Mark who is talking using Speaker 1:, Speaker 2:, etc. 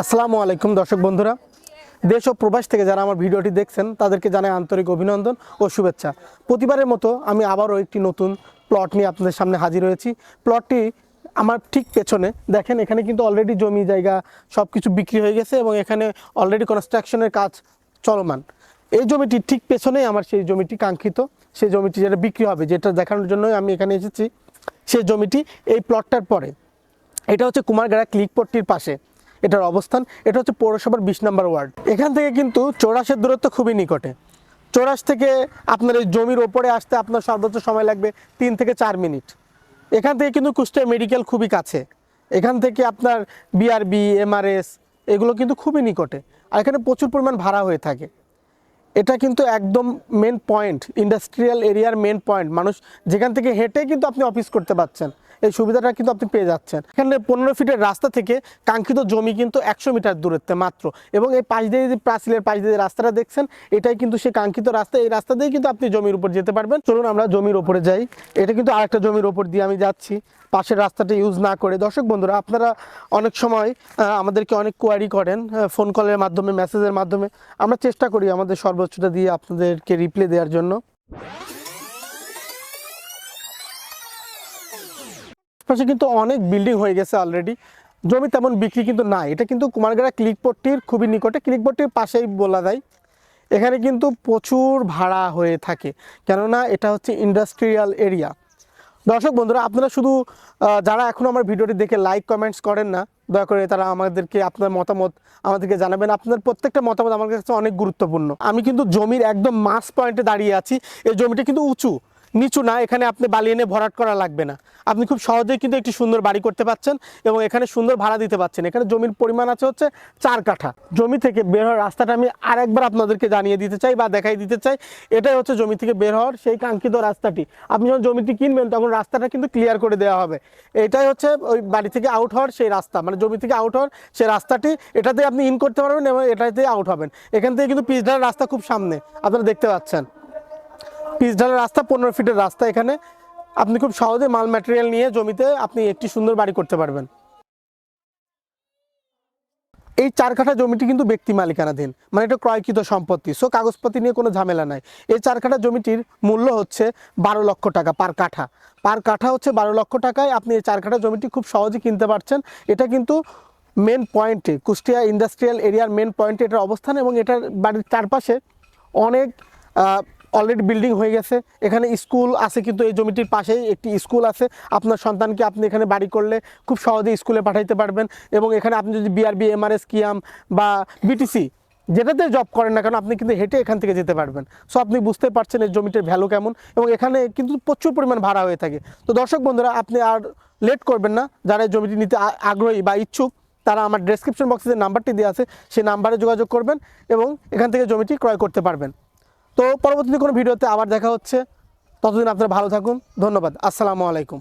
Speaker 1: আসসালামু আলাইকুম দর্শক বন্ধুরা। দেশ ও প্রবাস থেকে যারা আমার ভিডিওটি দেখছেন, তাদেরকে জানাই আন্তরিক অভিনন্দন ও শুভেচ্ছা। প্রতিবারের মতো আমি আবারও একটি নতুন প্লট নিয়ে আপনাদের সামনে হাজির হয়েছি। প্লটটি আমার ঠিক পেছনে। দেখেন, এখানে কিন্তু অলরেডি জমি, জায়গা সব কিছু বিক্রি হয়ে গেছে এবং এখানে অলরেডি কনস্ট্রাকশনের কাজ চলমান। এই জমিটির ঠিক পেছনেই আমার সেই জমিটি কাঙ্ক্ষিত। সেই জমিটি যেটা বিক্রি হবে, যেটা দেখানোর জন্যই আমি এখানে এসেছি। সেই জমিটি এই প্লটটার পরে। এটা হচ্ছে কুমারগাড়া ক্লিকপট্টির পাশে। এটার অবস্থান, এটা হচ্ছে পৌরসভার বিশ নম্বর ওয়ার্ড। এখান থেকে কিন্তু চৌরাশের দূরত্ব খুবই নিকটে। চৌরাশ থেকে আপনার এই জমির ওপরে আসতে আপনার সর্বোচ্চ সময় লাগবে তিন থেকে চার মিনিট। এখান থেকে কিন্তু কুষ্টিয়া মেডিকেল খুবই কাছে। এখান থেকে আপনার বিআরবি, এমআরএস, এগুলো কিন্তু খুবই নিকটে। আর এখানে প্রচুর পরিমাণ ভাড়া হয়ে থাকে। এটা কিন্তু একদম মেন পয়েন্ট ইন্ডাস্ট্রিয়াল এরিয়ার মেন পয়েন্ট মানুষ যেখান থেকে হেঁটে কিন্তু আপনি অফিস করতে পারছেন। এই সুবিধাটা কিন্তু আপনি পেয়ে যাচ্ছেন। এখানে পনেরো ফিটের রাস্তা থেকে কাঙ্ক্ষিত জমি কিন্তু একশো মিটার দূরত্বে মাত্র। এবং এই পাশ দিয়ে যে প্রাচীলের পাশ দিয়ে রাস্তাটা দেখছেন, এটাই কিন্তু সেই কাঙ্ক্ষিত রাস্তা। এই রাস্তা দিয়ে কিন্তু আপনি জমির উপর যেতে পারবেন। চলুন আমরা জমির ওপরে যাই। এটা কিন্তু আরেকটা জমির ওপর দিয়ে আমি যাচ্ছি। পাশের রাস্তাটা ইউজ না করে। দর্শক বন্ধুরা, আপনারা অনেক সময় আমাদেরকে অনেক কোয়ারি করেন ফোন কলের মাধ্যমে মেসেজের মাধ্যমে। আমরা চেষ্টা করি আমাদের সর্বোচ্চটা দিয়ে আপনাদেরকে রিপ্লে দেওয়ার জন্য। কিন্তু অনেক বিল্ডিং হয়ে গেছে অলরেডি জমি তেমন বিক্রি কিন্তু নাই। এটা কিন্তু কুমারগাড়া ক্লিকপট্টির খুবই নিকটে। ক্লিকপট্টির পাশেই বলা যায়। এখানে কিন্তু প্রচুর ভাড়া হয়ে থাকে। কেননা এটা হচ্ছে ইন্ডাস্ট্রিয়াল এরিয়া দর্শক বন্ধুরা, আপনারা শুধু যারা এখনও আমার ভিডিওটি দেখে লাইক কমেন্টস করেন না, দয়া করে তারা আমাদেরকে আপনার মতামত আমাদেরকে জানাবেন। আপনার প্রত্যেকটা মতামত আমার কাছে অনেক গুরুত্বপূর্ণ। আমি কিন্তু জমির একদম মাস পয়েন্টে দাঁড়িয়ে আছি। এই জমিটা কিন্তু উঁচু। নিচু না, এখানে আপনি বালি এনে ভরাট করা লাগবে না। আপনি খুব সহজেই কিন্তু একটি সুন্দর বাড়ি করতে পাচ্ছেন এবং এখানে সুন্দর ভাড়া দিতে পাচ্ছেন। এখানে জমির পরিমাণ আছে হচ্ছে চার কাঠা। জমি থেকে বের হওয়ার রাস্তাটা আমি আরেকবার আপনাদেরকে জানিয়ে দিতে চাই বা দেখাই দিতে চাই। এটাই হচ্ছে জমি থেকে বের হওয়ার সেই কাঙ্ক্ষিত রাস্তাটি। আপনি যখন জমিটি কিনবেন, তখন রাস্তাটা কিন্তু ক্লিয়ার করে দেওয়া হবে। এটাই হচ্ছে ওই বাড়ি থেকে আউট হওয়ার সেই রাস্তা। মানে জমি থেকে আউট হওয়ার সেই রাস্তাটি এটাতে আপনি ইন করতে পারবেন এবং এটাতে আউট হবেন। এখান থেকে কিন্তু পিচঢালার রাস্তা খুব সামনে। আপনারা দেখতে পাচ্ছেন। পিচঢালার রাস্তা, পনেরো ফিটের রাস্তা এখানে। আপনি খুব সহজে মাল ম্যাটেরিয়াল নিয়ে জমিতে আপনি একটি সুন্দর বাড়ি করতে পারবেন। এই চার কাঠা জমিটি কিন্তু ব্যক্তি মালিকানাধীন মানে এটা ক্রয়কৃত সম্পত্তি। সো কাগজপত্র নিয়ে কোনো ঝামেলা নাই। এই চার কাঠা জমিটির মূল্য হচ্ছে বারো লক্ষ টাকা পার কাঠা। পার কাঠা হচ্ছে বারো লক্ষ টাকায় আপনি এই চার কাঠা জমিটি খুব সহজে কিনতে পারছেন। এটা কিন্তু মেন পয়েন্টে কুষ্টিয়া ইন্ডাস্ট্রিয়াল এরিয়ার মেন পয়েন্টে এটার অবস্থান এবং এটার বাড়ির চারপাশে অনেক অলরেডি বিল্ডিং হয়ে গেছে। এখানে স্কুল আছে কিন্তু এই জমিটির পাশেই একটি স্কুল আছে। আপনার সন্তানকে আপনি এখানে বাড়ি করলে খুব সহজেই স্কুলে পাঠাইতে পারবেন। এবং এখানে আপনি যদি বিআরবি এমআরএস কিয়াম বা বিটিসি যেটাতে জব করেন না কেন, আপনি কিন্তু হেঁটে এখান থেকে যেতে পারবেন। সো আপনি বুঝতে পারছেন এই জমিটির ভ্যালু কেমন এবং এখানে কিন্তু প্রচুর পরিমাণ ভাড়া হয়ে থাকে। তো দর্শক বন্ধুরা, আপনি আর লেট করবেন না। যারা এই জমিটি নিতে আগ্রহী বা ইচ্ছুক, তারা আমার ডেসক্রিপশন বক্সে যে নাম্বারটি দেওয়া আছে সেই নাম্বারে যোগাযোগ করবেন এবং এখান থেকে জমিটি ক্রয় করতে পারবেন। তো পরবর্তীতে কোনো ভিডিওতে আবার দেখা হচ্ছে। ততদিন আপনারা ভালো থাকুন। ধন্যবাদ। আসসালামু আলাইকুম।